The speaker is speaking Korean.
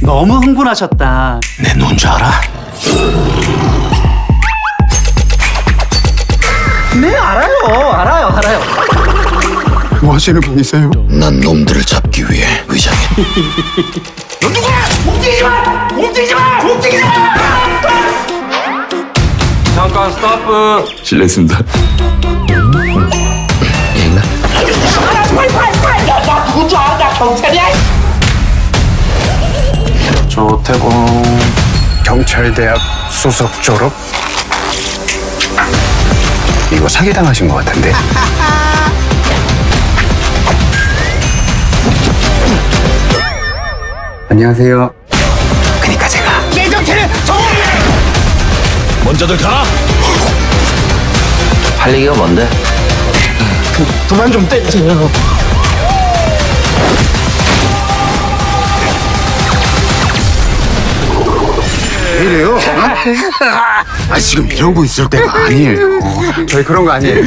너무 흥분하셨다. 내 누군지 알아? 네, 알아요. 알아요. 알아요. 뭐 하시는 분이세요? 난 놈들을 잡기 위해 의장해. 잠깐 스타프 실례했습니다. 조태공 경찰대학 수석 졸업. 이거 사기 당하신 것 같은데. 안녕하세요. 그니까 제가 먼저들 가라. 할 얘기가 뭔데? 그만 좀 때리세요. 왜 이래요? 아 지금 이러고 있을 때가 아니에요. 저희 그런 거 아니에요.